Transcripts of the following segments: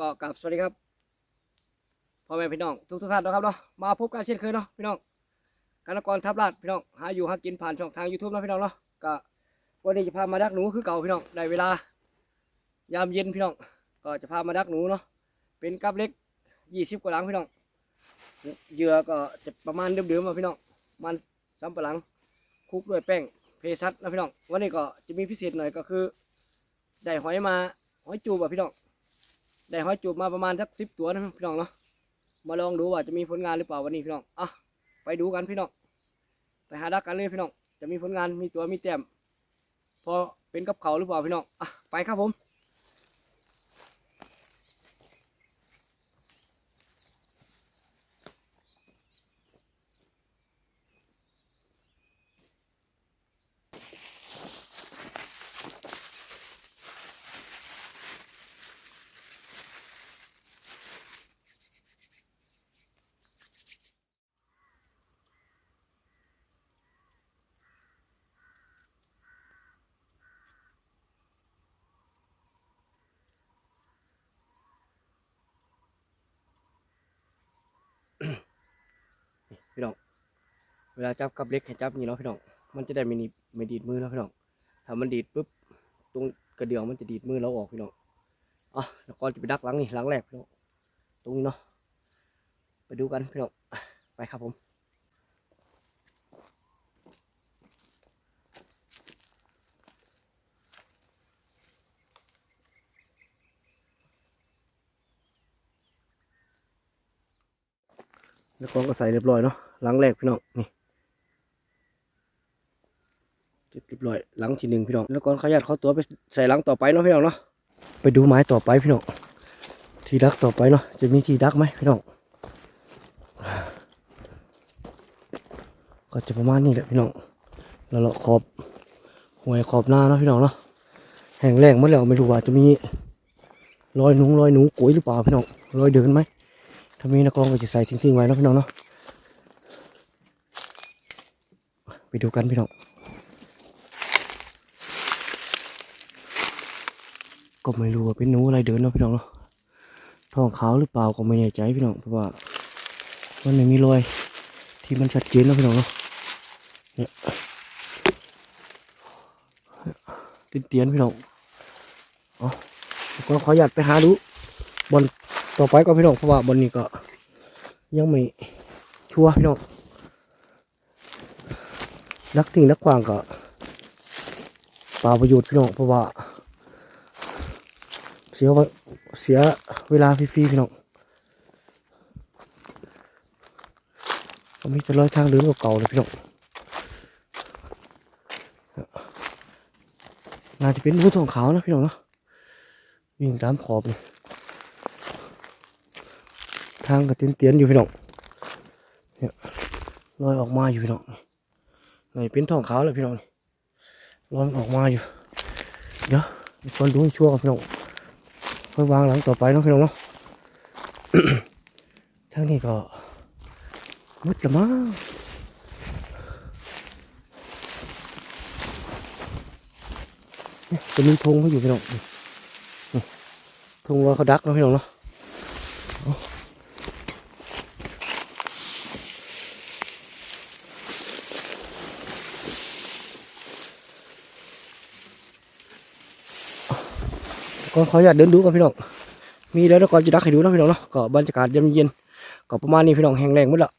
ก็กลับสวัสดีครับพ่อแม่พี่น้องทุกทุกท่านนะครับเนาะมาพบกันเช่นเคยเนาะพี่น้องการนกรทับลาดพี่น้องหาอยู่หากินผ่านช่องทาง YouTube เนะพี่น้องเนาะก็วันนี้จะพามาดักหนูคือเก่าพี่น้องได้เวลายามเย็นพี่น้องก็จะพามาดักหนูเนาะเป็นกับเล็กยี่สิบกว่าหลังพี่น้องเหยื่อก็จะประมาณเดิมๆมาพี่น้องมันสำปะหลังคลุกด้วยแป้งเพซัสนะพี่น้องวันนี้ก็จะมีพิเศษหน่อยก็คือได้หอยมาหอยจูบอะพี่น้อง ได้หอยจูบมาประมาณสักสิบตัวนะพี่น้องเนาะมาลองดูว่าจะมีผลงานหรือเปล่าวันนี้พี่น้องอะไปดูกันพี่น้องไปหาดักกันเลยพี่น้องจะมีผลงานมีตัวมีแต้มพอเป็นกับเขาหรือเปล่าพี่น้องอะไปครับผม วลาจับกับเล็กให้จับนี่เนาะพี่น้อง มันจะได้ไม่หนีไม่ดีดมือเนาะพี่น้อง ถ้ามันดีดปุ๊บตรงกระเดื่องมันจะดีดมือเราออกพี่น้องอะแล้วก็จะไปดักหลังนี่หลังแรกพี่น้อง ตรงนี้เนาะ ไปดูกันพี่น้อง ไปครับผมแล้วก็ก็ใส่เรียบร้อยเนาะหลังแรกพี่น้องนี่ เสร็จเรียบร้อยหลังที่หนึ่งพี่น้องแล้วก็ขยัดเขาตัวไปใส่หลังต่อไปเนาะพี่น้องเนาะไปดูไม้ต่อไปพี่น้องที่ดักต่อไปเนาะจะมีที่ดักไหมพี่น้องก็จะประมาณนี้แหละพี่น้องแล้วเราขอบหวยขอบหน้าเนาะพี่น้องเนาะแห้งแรงหมดแล้วไม่รู้ว่าจะมีรอยหนูรอยหนูกุยหรือเปล่าพี่น้องรอยเดินไหมถ้ามีนักกองก็จะใส่ทิ้งๆไว้เนาะพี่น้องเนาะไปดูกันพี่น้อง ก็ไม่รู้ว่าเป็นหนูอะไรเดินเนาะพี่น้องเนาะท้องขาวหรือเปล่าก็ไม่แน่ใจพี่น้องเพราะว่า มันไม่มีรอยที่มันชัดเจนเนาะพี่น้องเนาะเนี่ยติดเตียนพี่น้องเอ๋อก็ขออยากไปหาดูบอลต่อไปก็พี่น้องเพราะว่าบนนี้ก็ ยังไม่ชัวร์พี่น้องนักทิ้งนักกวางก็เปล่าประโยชน์พี่น้องเพราะว่า สียเสียเวลาฟรีๆพี่น้องก็มีแต่รอยทางเดินเก่าๆเลยพี่น้องน่าจะเป็นผู้ทองขาวนะพี่น้องเนาะวิ่งตามขอบเลยทางก็เตียนๆอยู่พี่น้องเนี่ยลอยออกมาอยู่พี่น้องนี่เป็นทองขาวเลยพี่น้องลอยออกมาอยู่เดี๋ยวคนดูให้ชั่วกับพี่น้อง อยวางหลังต่อไปเนาะพี่น้องเนาะทางนี้ก็มืดละมั้งเนี่ยจะมีธงเขาอยู่พี่น้องธงว่าเขาดักเนาะพี่น้องเนาะ ก็ขออยากเดินดูกันพี่น้อง มีแล้วก่อนจะดักให้ดูนะพี่น้องเนาะก็บรรยากาศเย็นๆก็ประมาณนี้พี่น้องแห้งแรงหมดละ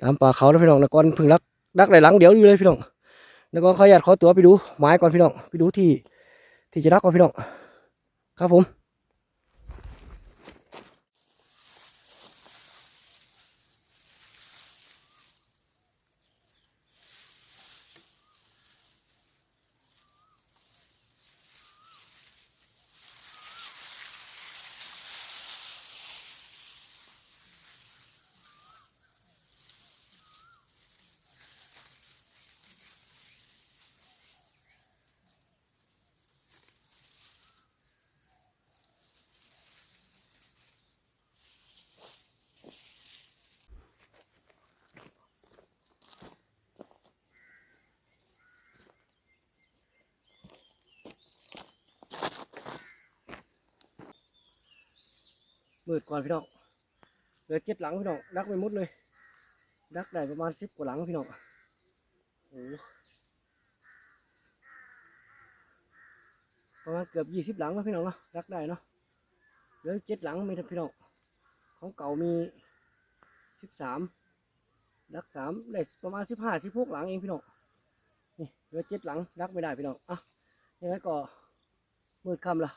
ตามป่าเขาแล้วพี่น้องแล้วก่อนพึ่งรักดักไหลหลังเดี๋ยวอยู่เลยพี่น้องแล้วก็ขออยากขอตัวไปดูไม้ก่อนพี่น้องไปดูที่ที่จะรักก่อนพี่น้อง ครับผม ปิดก่อนพี่น้องเหลือเจ็ดหลังพี่น้องดักไปหมดเลย ดักได้ประมาณสิบกว่าหลังพี่น้องโอ้ประมาณเกือบยี่สิบหลังแล้วพี่น้องเนาะดักได้เนาะเหลือเจ็ดหลังไม่ทันพี่น้องของเก่ามีสิบสามดักสามได้ประมาณสิบห้าสิบหกหลังเองพี่น้องนี่เหลือเจ็ดหลังดักไม่ได้พี่น้องอะยังไงก็มืดค่ำละ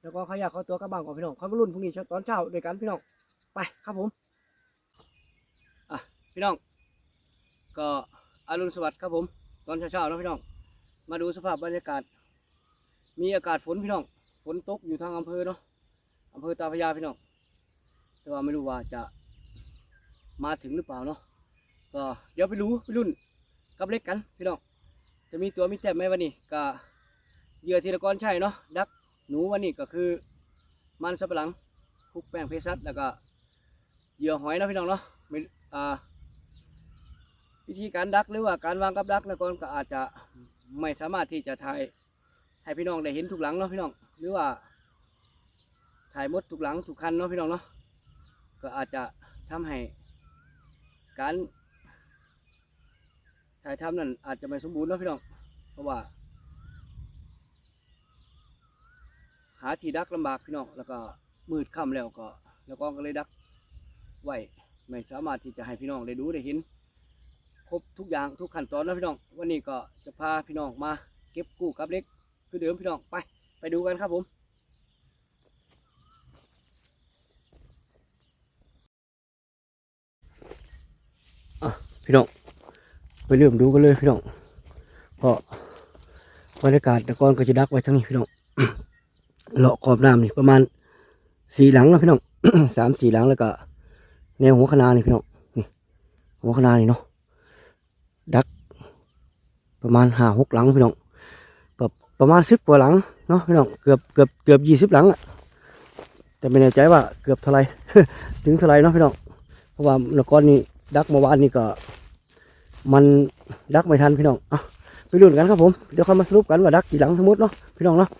แล้วก็ขอยากขอตัวกลับบ้านก่อนพี่น้องเขามารุ่นพรุ่งนี้ตอนเช้าด้วยกันพี่น้องไปครับผมอะพี่น้อง ก็อรุณสวัสดิ์ครับผม ตอนเช้าๆนะพี่น้อง มาดูสภาพบรรยากาศ มีอากาศฝนพี่น้อง ฝนตกอยู่ทางอำเภอเนาะอำเภอตาพยาพี่น้อง แต่ว่าไม่รู้ว่าจะมาถึงหรือเปล่าเนาะก็เดี๋ยวไปรู้ไปรุ่นกับเล็กกันพี่น้อง จะมีตัวมีแต้มไหมวันนี้ก็เหยื่อทีละก้อนใช่เนาะดัก หนูวันนี้ก็คือ มันสับหลังคลุกแป้งเพสัตแล้วก็เหยื่อหอยนะพี่น้องเนาะไม่อ่าวิธีการดักหรือว่าการวางกับดักนะก่อนก็อาจจะไม่สามารถที่จะถ่ายให้พี่น้องได้เห็นทุกหลังเนาะพี่น้องหรือว่าถ่ายมดทุกหลังทุกคันเนาะพี่น้องเนาะก็อาจจะทำให้การถ่ายทำนั่นอาจจะไม่สมบูรณ์เนาะพี่น้องเพราะว่าาที่ดักลำบากพี่น้องแล้วก็มืดค่ำแล้วก็แล้วก็ก็เลยดักไว้ไม่สามารถที่จะให้พี่น้องได้ดูได้เห็นครบทุกอย่างทุกขั้นตอนนะพี่น้อง วันนี้ก็จะพาพี่น้องมาเก็บกู้กับเล็กคือเดิมพี่น้องไป ไปดูกันครับผมพี่น้องไปเริ่มดูกันเลยพี่น้องก็บรรยากาศต่ก่อนก็จะดักไว้ทั้งนี้พี่น้อง เลาะขอบน้ำนี่ประมาณสี่หลังนะพี่น้อง สามสี่หลังแล้วก็แนวหัวคะนานี่พี่น้องนี่หัวคะนานี่เนาะดัก ประมาณห้าหกหลังพี่น้องก็ประมาณสิบกว่าหลังเนาะพี่น้องเกือบเกือบเกือบยี่สิบหลังอะแต่ไม่แน่ใจว่าเกือบเท่าไรถึงเท่าไรเนาะพี่น้องเพราะว่าเมื่อก่อนนี้ดักเมื่อวานนี่ก็ มันดักไม่ทันพี่น้องอะไปลุ้นกันครับผมเดี๋ยวค่อยมาสรุปกันว่าดักกี่หลังทั้งหมดเนาะพี่น้องเนาะ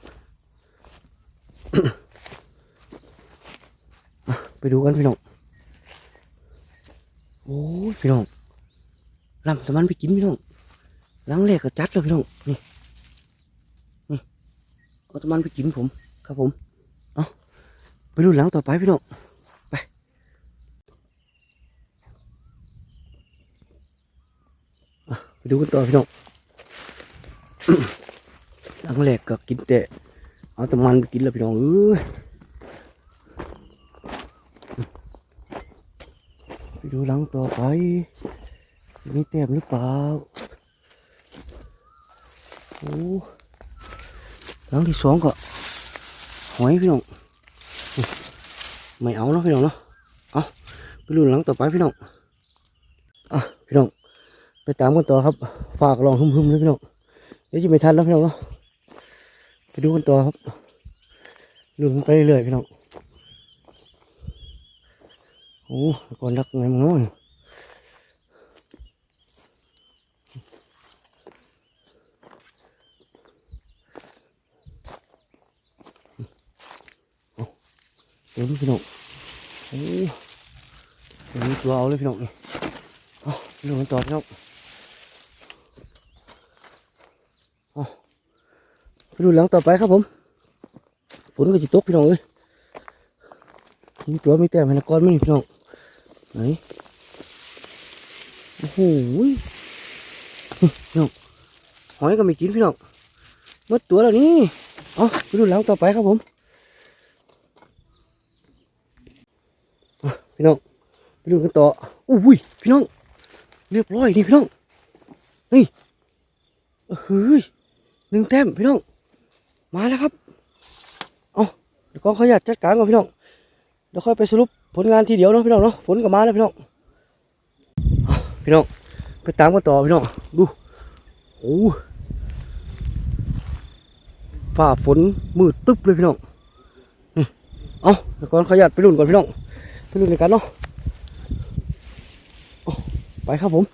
ไปดูกันพี่น้อง โอ้ยพี่น้องลำตะมันไปกินพี่น้องหลังแรกก็จัดเลยพี่น้อง นี่นี่เอาตะมันไปกินผม ครับผม เอาไปดูหลังต่อไปพี่น้อง ไป ไปดูกันต่อพี่น้องหลังแรกก็กินแต่ เอาตะมันไปกินแล้วพี่น้องเอ้ยไปดูหลังต่อไปมีแต้มหรือเปล่าโอ้หลังที่สองก็หอยพี่น้องไม่เอาเนาะพี่น้องเนาะเอาไปดูหลังต่อไปพี่น้องอะพี่น้องไปตามกันต่อครับ ฝากลองหึมๆเลยพี่น้องเดี๋ยวจะไม่ทันแล้วพี่น้องเนาะ ไปดูกันต่อครับลุ้นไปเรื่อยๆพี่น้องโอ้ก่อนรักไงมึงน้อยเดี๋ยวพี่น้องโอ้เดี๋ยวมีตัวเอาเลยพี่น้องนี่เอาพี่น้องกันต่อพี่น้องเอาไป ดูหลังต่อไปครับผมฝนก็จะตกพี่น้องเอ้ยมีตัวมีแต้มให้นักก้อนไหมนี่พี่น้องไหนโอ้โหพี่น้องหอยก็ไม่กินพี่น้องมดตัวแล้วนี่เอาไปดูหลังต่อไปครับผมพี่น้องไปดูกันต่ออุ้ยพี่น้องเรียบร้อยนี่พี่น้องนี่เฮ้ยหนึ่งแต้มพี่น้อง มาแล้วครับ เอาเดี๋ยวกองขออนุญาตจัดการก่อนพี่น้อง เดี๋ยวค่อยไปสรุปผลงานทีเดียวเนาะพี่น้องเนาะ ฝนก็มาแล้วพี่น้อง พี่น้อง ไปตามกันต่อพี่น้อง ดู โอ้ฝ่าฝนมืดตึ๊บเลยพี่น้อง เอาเดี๋ยวกอนขออนุญาตไปรุ่นก่อนพี่น้อง ไปรุ่นในกันเนาะไปครับผม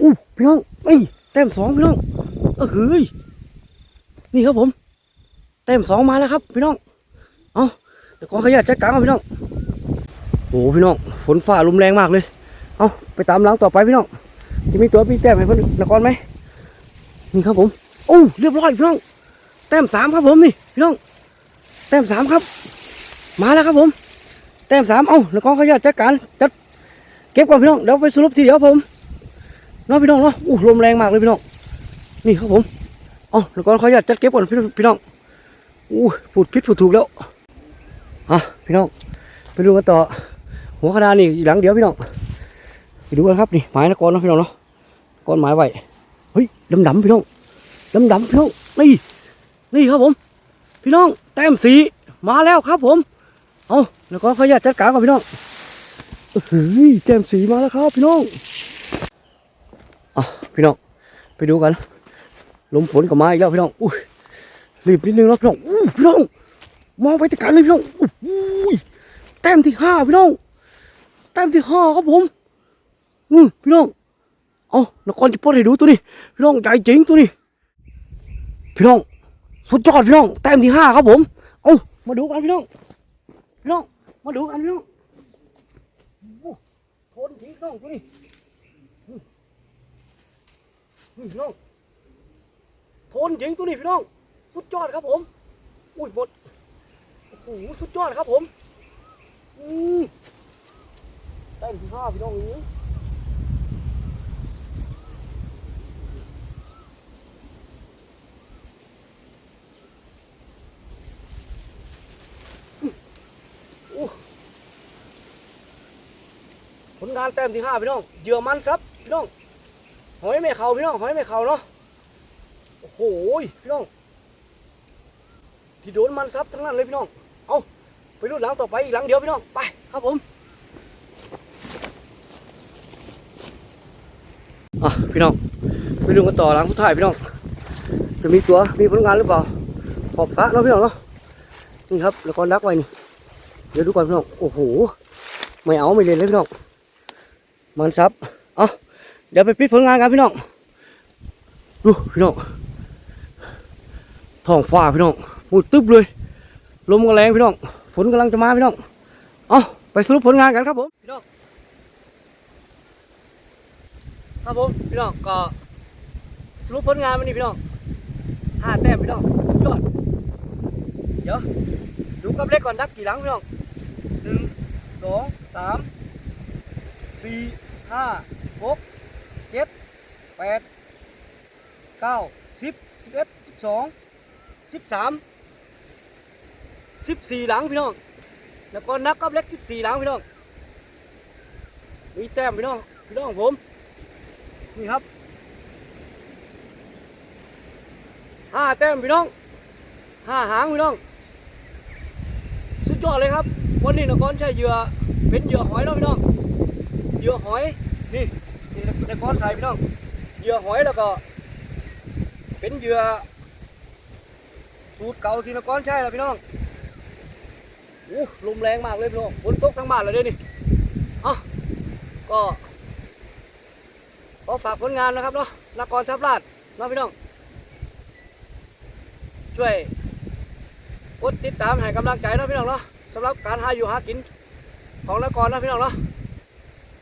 อู้พี่น้องเอ้ยแต้มสองพี่น้องเออเฮ้ยนี่ครับผม ต้มสองมาแล้วครับพี่น้อง เอาไปดี๋ยวขอขยันจัดการครับพี่น้องโอ้โหพี่น้อง ฝนฟ้าลมแรงมากเลย เอาไปตามหลังต่อไปพี่น้อง จะมีตัวพี่แต้มให้เพื่อนนครไหมนี่ครับผม โอ้เรียบร้อยพี่น้อง แต้มสามครับผมนี่พี่น้อง แต้มสามครับ มาแล้วครับผม แต้มสามเอ้านครขยันจัดการจัดเก็บก่อนพี่น้อง เดี๋ยวไปสรุปทีเดียวผมน้องพี่น้องเนาะอู้ลมแรงมากเลยพี่น้อง นี่ครับผม เอ๋อแล้วก็ขออนุญาตจัดเก็บก่อนพี่น้องพี่น้ องอู้พูดผิดพูดถูกแล้วอะพี่น้องไปดูกันต่อ หัวขนาดนี่หลังเดียวพี่น้องไปดูกันครับนี่ไม้นะก้อนนะพี่น้องเนาะก้อนไม้ไว้เฮ้ยดำดำพี่น้องดำดำพี่น้องนี่นี่ครับผม พี่น้องแต้มสีมาแล้วครับผม เอาแล้วก็ขออนุญาตจัดการก่อนพี่น้องเฮ้ยแต้มสีมาแล้วครับพี่น้องอะพี่น้องไปดูกันลมฝนก็มาอีกแล้วพี่น้องอุ้ย รีบนิดนึงแล้วพี่น้องอู้พี่น้องมองไปตะการเลยพี่น้องอุ้ยแต้มที่ห้าพี่น้องแต้มที่ห้าครับผมอืมพี่น้องเอานครจะปลดให้ดูตัวนี้พี่น้องใหญ่จริงตัวนี้พี่น้องสุดยอดพี่น้องแต้มที่ห้าครับผมเอามาดูกันพี่น้องพี่น้องมาดูกันพี่น้องโอ้ทนจริงพี่น้องตัวนี้พี่น้องโทนยิงตัวนี้พี่น้อง สุดยอดครับผม อุ้ยหมดโอ้โหสุดยอดครับผมอืมแต้มที่ห้าพี่น้องอย่างนี้ผลงานแต้มที่ห้าพี่น้องเยื่อมันซับพี่น้องหอยไม่เข่าพี่น้องหอยไม่เข่าเนาะโอ้โหพี่น้อง ที่โดนมันซับทั้งนั้นเลยพี่น้อง เอาไปรุ่นหลังต่อไปอีกหลังเดียวพี่น้อง ไปครับผมอะพี่น้องไปดูกันต่อหลังสุดท้ายพี่น้อง จะมีตัว มีผลงานหรือเปล่า ขอบสระเนาะพี่น้องเนาะ นี่ครับ แล้วก็ดักไว้นี่ เดี๋ยวดูก่อนพี่น้อง โอ้โห ไม่เอาไม่เล่นเลยพี่น้อง มันซับ เอาเดี๋ยวไปปิดผลงานกันพี่น้อง ดูพี่น้องท้องฟ้าพี่น้อง มืดตึ๊บเลย ลมก็แรงพี่น้อง ฝนกำลังจะมาพี่น้อง เอาไปสรุปผลงานกันครับผมพี่น้องครับผมพี่น้องก็สรุปผลงานวันนี้พี่น้องห้าแต้มพี่น้องสุดยอดเดี๋ยวดูกับเล็กก่อนดักกี่หลังพี่น้องหนึ่งสองสามสี่ห้าหกเจ็ดแปดเก้าสิบสิบเอ็ดสิบสองสิบสาม สิบสี่หลังพี่น้องแล้วก็นักกับเล็กสิบสี่หลังพี่น้องมีแต้มพี่น้องพี่น้องผมนี่ครับห้าแต้มพี่น้องห้าหางพี่น้อง สุดยอดเลยครับ วันนี้นกรใช้เหยื่อเป็นเหยื่อหอยเนาะพี่น้องเหยื่อหอยนี่นี่นกรใส่พี่น้องเหยื่อหอยแล้วก็ เป็นเหยื่อสูตรเก่าที่นกรใช้แล้วพี่น้อง ลมแรงมากเลยพี่น้องฝนตกทั้งบ้านเลยเด้นี่เอะก็ขอฝากผลงานนะครับเนาะนักกรทับลาดเนาะพี่น้อง ช่วยกดติดตามให้กำลังใจเนาะพี่น้องเนาะสำหรับการหาอยู่หากินของนักรนาะพี่น้องเนาะ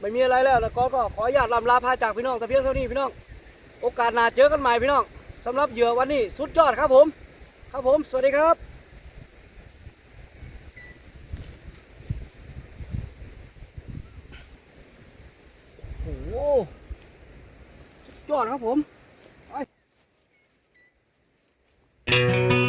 ไม่มีอะไรแล้วนักรก็ขออนุญาตลำลาพาจากพี่น้องแต่เพียงเท่านี้พี่น้อง โอกาสหน้าเจอกันใหม่พี่น้องสำหรับเหยื่อวันนี้สุดยอดครับผม ครับผม สวัสดีครับ ยอดครับผม